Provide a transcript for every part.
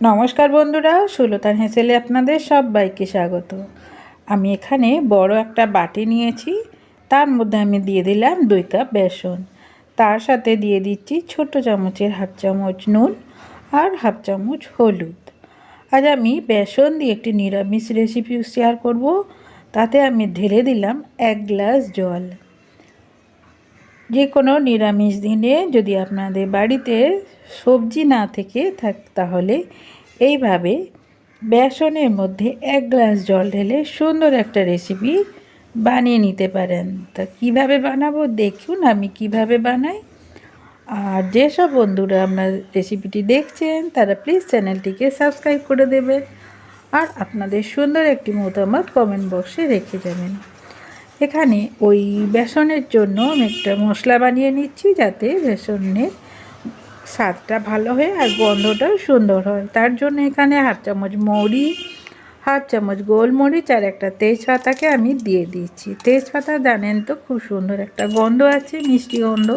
নমস্কার বন্ধুরা, সুলতান হেসেলে আপনাদের সবাইকে স্বাগত। আমি এখানে বড় একটা বাটি নিয়েছি, তার মধ্যে আমি দিয়ে দিলাম দুই কাপ বেসন। তার সাথে দিয়ে দিচ্ছি ছোট চামচের হাফ চামচ নুন আর হাফ চামচ হলুদ। আজ আমি বেসন দিয়ে একটি নিরামিষ রেসিপি শেয়ার করব। তাতে আমি ঢেলে দিলাম এক গ্লাস জল। যে কোনো নিরামিষ দিনে যদি আপনাদের বাড়িতে সবজি না থেকে থাক, তাহলে এইভাবে বেসনের মধ্যে এক গ্লাস জল ঢেলে সুন্দর একটা রেসিপি বানিয়ে নিতে পারেন। তা কীভাবে বানাবো? দেখুন আমি কীভাবে বানাই। আর যেসব বন্ধুরা আপনার রেসিপিটি দেখছেন, তারা প্লিজ চ্যানেলটিকে সাবস্ক্রাইব করে দেবেন। আর আপনাদের সুন্দর একটি মতামত কমেন্ট বক্সে রেখে যাবেন। এখানে ওই বেসনের জন্য আমি একটা মশলা বানিয়ে নিচ্ছি যাতে বেসনের স্বাদটা ভালো হয় আর গন্ধটাও সুন্দর হয়। তার জন্য এখানে হাফ চামচ মৌরি, হাফ চামচ গোলমরিচ আর একটা তেজপাতাকে আমি দিয়ে দিচ্ছি। তেজপাতা জানেন তো খুব সুন্দর একটা গন্ধ আছে, মিষ্টি গন্ধ।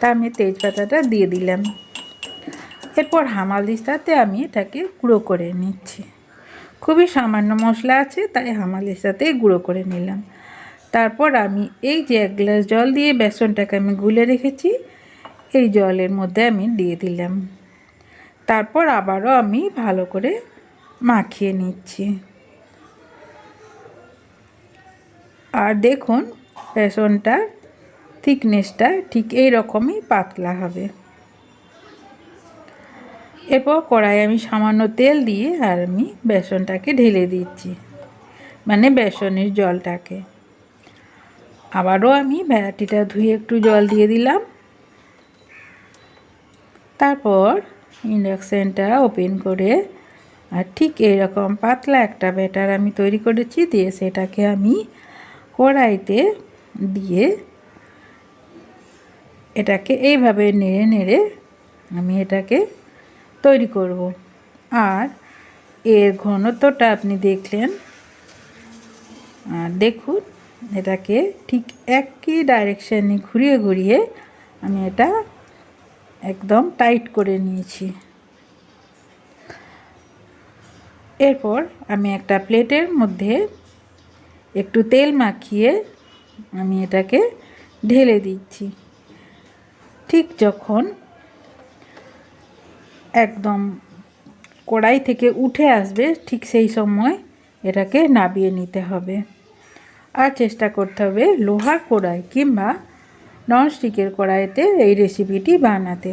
তা আমি তেজপাতাটা দিয়ে দিলাম। এরপর হামালদিস্তাতে আমি এটাকে গুঁড়ো করে নিচ্ছি। খুবই সামান্য মশলা আছে, তাই হামালদিস্তাতে গুঁড়ো করে নিলাম। তারপর আমি এই যে এক গ্লাস জল দিয়ে বেসনটাকে আমি গুলে রেখেছি, এই জলের মধ্যে আমি দিয়ে দিলাম। তারপর আবারও আমি ভালো করে মাখিয়ে নিচ্ছি। আর দেখুন, বেসনটা থিকনেসটা ঠিক এই রকমই পাতলা হবে। এরপর কড়াই আমি সামান্য তেল দিয়ে আর আমি বেসনটাকে ঢেলে দিচ্ছি মানে বেসনের জলটাকে। আবারও আমি ভ্যারাইটিটা ধুয়ে একটু জল দিয়ে দিলাম। তারপর ইন্ডাকশানটা ওপেন করে আর ঠিক এরকম পাতলা একটা ব্যাটার আমি তৈরি করেছি, দিয়ে সেটাকে আমি কড়াইতে দিয়ে এটাকে এইভাবে নেড়ে নেড়ে আমি এটাকে তৈরি করব। আর এর ঘনত্বটা আপনি দেখলেন। আর দেখুন, এটাকে ঠিক একই ডাইরেকশানে ঘুরিয়ে ঘুরিয়ে আমি এটা একদম টাইট করে নিয়েছি। এরপর আমি একটা প্লেটের মধ্যে একটু তেল মাখিয়ে আমি এটাকে ঢেলে দিচ্ছি। ঠিক যখন একদম কড়াই থেকে উঠে আসবে, ঠিক সেই সময় এটাকে নাবিয়ে নিতে হবে। আর চেষ্টা করতে হবে লোহার কড়াই কিংবা ননস্টিকের কড়াইতে এই রেসিপিটি বানাতে।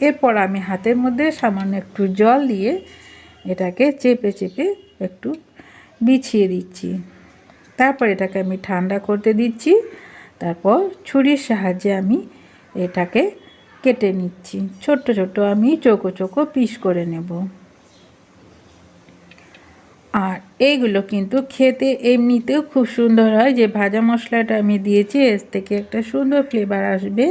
এরপর আমি হাতের মধ্যে সামান্য একটু জল দিয়ে এটাকে চেপে চেপে একটু বিছিয়ে দিচ্ছি। তারপর এটাকে আমি ঠান্ডা করতে দিচ্ছি। তারপর ছুরির সাহায্যে আমি এটাকে কেটে নিচ্ছি। ছোট্ট ছোট্ট আমি চোখো চোখো পিস করে নেব। আর এইগুলো কিন্তু খেতে এমনিতেও খুব সুন্দর হয়। যে ভাজা মশলাটা আমি দিয়েছি, এর থেকে একটা সুন্দর ফ্লেভার আসবে।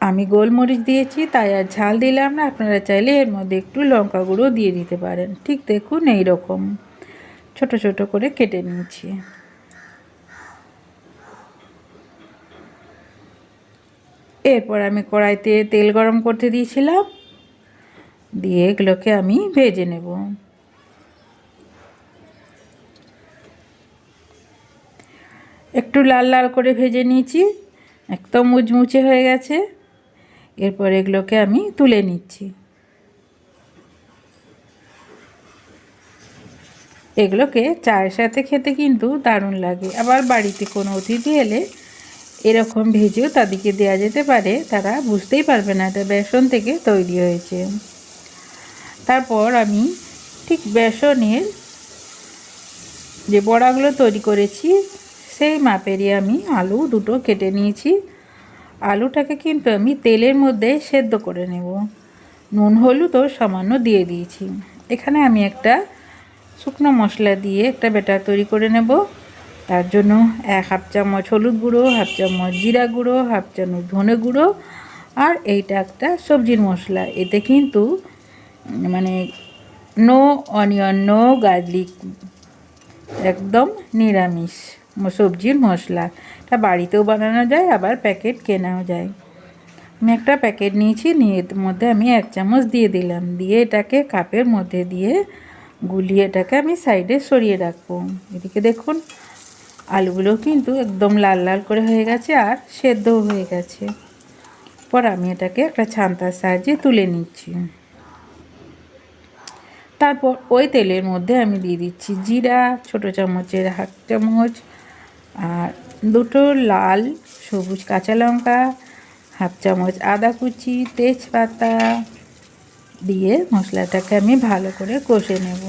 আমি গোলমরিচ দিয়েছি, তাই আর ঝাল দিলাম না। আপনারা চাইলে এর মধ্যে একটু লঙ্কা গুঁড়ো দিয়ে দিতে পারেন। ঠিক দেখুন এই রকম ছোট ছোট করে কেটে নিয়েছি। এরপর আমি কড়াইতে তেল গরম করতে দিয়েছিলাম। দিয়ে এগুলোকে আমি ভেজে নেব। একটু লাল লাল করে ভেজে নিয়েছি, একদম মুচমুচে হয়ে গেছে। এরপর এগুলোকে আমি তুলে নিচ্ছি। এগুলোকে চায়ের সাথে খেতে কিন্তু দারুণ লাগে। আবার বাড়িতে কোনো অতিথি এলে এরকম ভেজেও তাদেরকে দেওয়া যেতে পারে। তারা বুঝতেই পারবে না এটা বেসন থেকে তৈরি হয়েছে। তারপর আমি ঠিক বেসনের যে বড়াগুলো তৈরি করেছি, সেই মাপেরই আমি আলু দুটো কেটে নিয়েছি। আলুটাকে কিন্তু আমি তেলের মধ্যে সেদ্ধ করে নেব। নুন হলুদও সামান্য দিয়ে দিয়েছি। এখানে আমি একটা শুকনো মশলা দিয়ে একটা ব্যাটার তৈরি করে নেব। তার জন্য এক হাফ চামচ হলুদ গুঁড়ো, হাফ চামচ জিরা গুঁড়ো, হাফ চামচ ধনে গুঁড়ো আর এইটা একটা সবজির মশলা। এতে কিন্তু মানে নো অনিয়ন নো গার্লিক একদম নিরামিষ সবজির মশলা। এটা বাড়িতেও বানানো যায়, আবার প্যাকেট কেনাও যায়। আমি একটা প্যাকেট নিয়েছি, নিয়ে এর মধ্যে আমি এক চামচ দিয়ে দিলাম। দিয়ে এটাকে কাপের মধ্যে দিয়ে গুলিয়ে এটাকে আমি সাইডে সরিয়ে রাখব। এদিকে দেখুন আলুগুলো কিন্তু একদম লাল লাল করে হয়ে গেছে আর সেদ্ধও হয়ে গেছে। পর আমি এটাকে একটা ছান্তার সাহায্যে তুলে নিচ্ছি। তারপর ওই তেলের মধ্যে আমি দিয়ে দিচ্ছি জিরা, ছোট চামচের হাফ চামচ, আর দুটো লাল সবুজ কাঁচা লঙ্কা, হাফ চামচ আদা কুচি, তেজপাতা দিয়ে মশলাটাকে আমি ভালো করে কষে নেব।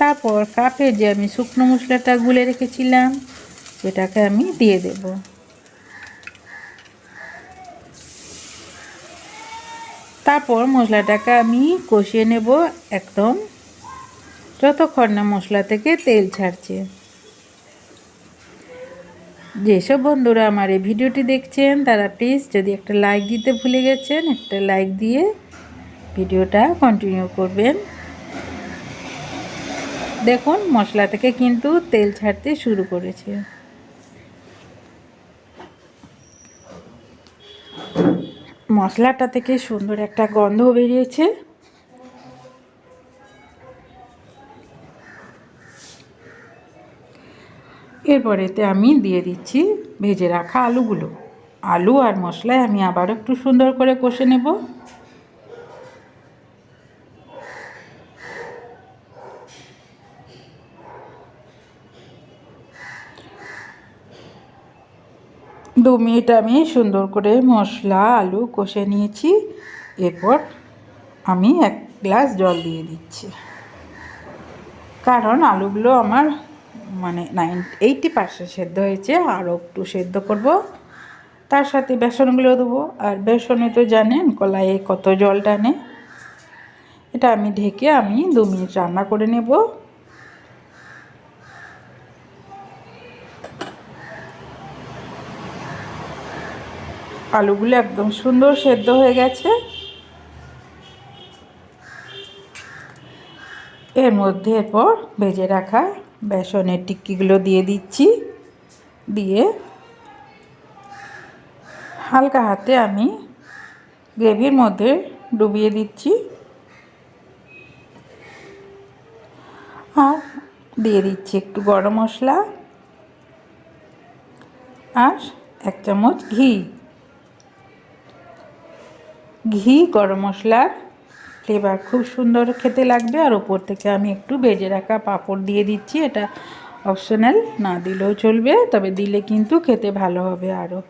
তারপর কাপে যে আমি শুকনো মশলাটা গুলে রেখেছিলাম, সেটাকে আমি দিয়ে দেব। তারপর মশলাটাকে আমি কষিয়ে নেব একদম যতক্ষণ না মশলা থেকে তেল ছাড়ছে। যেসব বন্ধুরা আমার এই ভিডিওটি দেখছেন, তারা প্লিজ যদি একটা লাইক দিতে ভুলে গেছেন, একটা লাইক দিয়ে ভিডিওটা কন্টিনিউ করবেন। দেখুন, মশলা থেকে কিন্তু তেল ছাড়তে শুরু করেছে। মশলাটা থেকে সুন্দর একটা গন্ধ বেরিয়েছে। এরপরেতে আমি দিয়ে দিচ্ছি ভেজে রাখা আলুগুলো। আলু আর মশলায় আমি আবার একটু সুন্দর করে কষে নেব। দু মিনিট আমি সুন্দর করে মশলা, আলু কষে নিয়েছি। এরপর আমি এক গ্লাস জল দিয়ে দিচ্ছি। কারণ আলুগুলো আমার মানে নাইন এইটি পার্সেন্ট সেদ্ধ হয়েছে, আরও একটু সেদ্ধ করব। তার সাথে বেসনগুলো দেবো। আর বেসনে তো জানেন, কলাইয়ে কত জল টানে। এটা আমি ঢেকে আমি দু মিনিট রান্না করে নেব। আলুগুলো একদম সুন্দর সেদ্ধ হয়ে গেছে। এর মধ্যে এরপর ভেজে রাখা বেসনের টিক্কিগুলো দিয়ে দিচ্ছি। দিয়ে হালকা হাতে আমি গ্রেভির মধ্যে ডুবিয়ে দিচ্ছি। আর দিয়ে দিচ্ছি একটু গরম মশলা আর এক চামচ ঘি। ঘি, গরম মশলার ফ্লেভার খুব সুন্দর খেতে লাগবে। আর ওপর থেকে আমি একটু ভেজে রাখা পাঁপড় দিয়ে দিচ্ছি। এটা অপশনাল না দিলেও চলবে, তবে দিলে কিন্তু খেতে ভালো হবে আরও।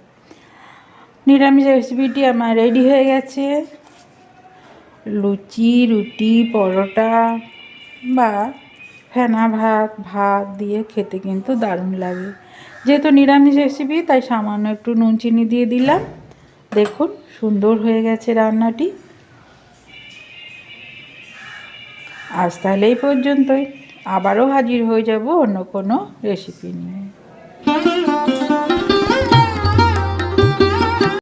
নিরামিষ রেসিপিটি আমার রেডি হয়ে গেছে। লুচি, রুটি, পরোটা বা ফেনা ভাত ভাত দিয়ে খেতে কিন্তু দারুণ লাগে। যেহেতু নিরামিষ রেসিপি তাই সামান্য একটু নুন চিনি দিয়ে দিলাম। দেখুন, সুন্দর হয়ে গেছে রান্নাটি। আজ তাহলে এই পর্যন্তই। আবারও হাজির হয়ে যাব অন্য কোনো রেসিপি নিয়ে।